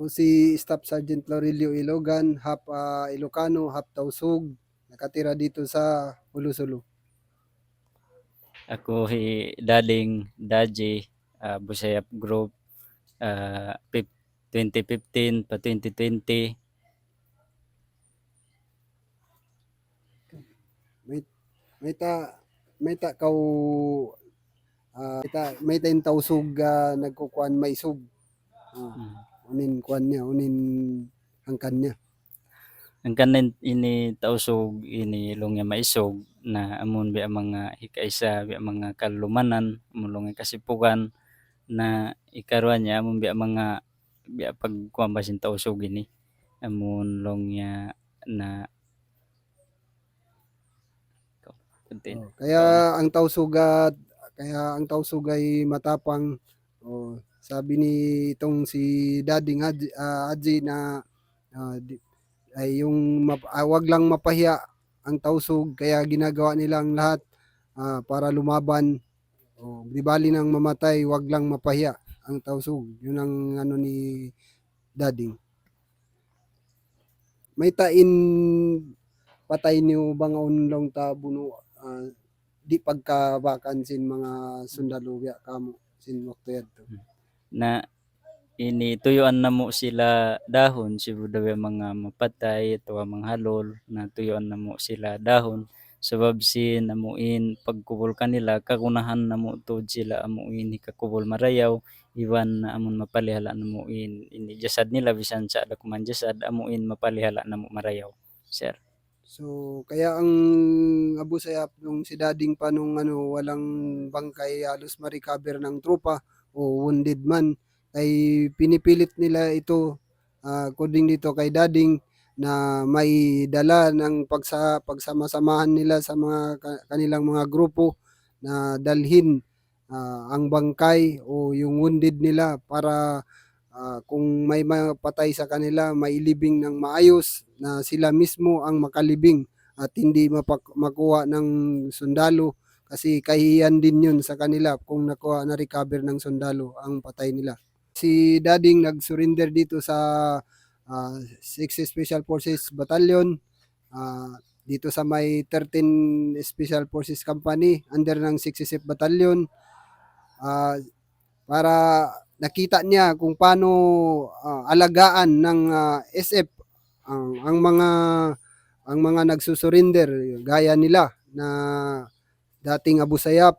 Ako si Staff Sergeant Laurilio Ilogan, half ah, Ilocano, half Tausug. Nakatira dito sa Hulusulu. Ako si Daling Daji, uh, Busayap Group, ah, pip- 2015 pa 2020. May ta may ta kaw ah, may ta may ta yung Tausug ah, nagkukuan may sug. Ah, Mm. Unin kuan niya, unin hangkan niya. Ang kanin ini tausog ini lungya maisog na amon bi ang mga hikaisa bi ang mga kalumanan amon lungya kasipugan na ikaruan niya amon bi ang mga bi ang pagkuan basin tausog ini amon lungya na Continue. Oh, kaya ang Tausug ah, kaya ang Tausug ay matapang. Oh, sabi ni itong si Dading Adji, ah, Adji na ah, di- ay yung map, ah, wag lang mapahiya ang Tausug kaya ginagawa nilang lahat ah, para lumaban. Oh, di bali nang mamatay, wag lang mapahiya ang Tausug. Yun ang ano ni Dading. May tain patay niyo bang unlong tabuno ah, di pagkabakan sin mga sundalo biya kamo sin wakto yadto. Na ini tuyuan na mo sila dahon. Si daw mga mapatay ang mga halol na tuyuan na mo sila dahon. Sabab si namuin pagkubol kanila kagunahan na mo tod sila amuin kakubol marayaw. Iwan na amon mapalihala na mo in ini jasad nila bisan sa dakuman jasad amuin mapalihala na mo marayaw sir. So kaya ang Abu Sayyaf nung si Dading pa nung ano walang bangkay halos ma-recover ng tropa o wounded man ay pinipilit nila ito according dito kay Dading na may dala ng pagsa pagsama-samahan nila sa mga ka- kanilang mga grupo na dalhin ah, ang bangkay o yung wounded nila para ah, kung may mapatay sa kanila mailibing ng maayos na sila mismo ang makalibing at hindi mapak- makuha ng sundalo kasi kahiyan din yun sa kanila kung nakuha na recover ng sundalo ang patay nila. Si Dading nag-surrender dito sa ah, 6 Special Forces Battalion ah, dito sa may 13 Special Forces Company under ng 67 Battalion ah, para nakita niya kung paano ah, alagaan ng ah, SF ang ang mga ang mga nagsusurrender gaya nila na dating Abu Sayyaf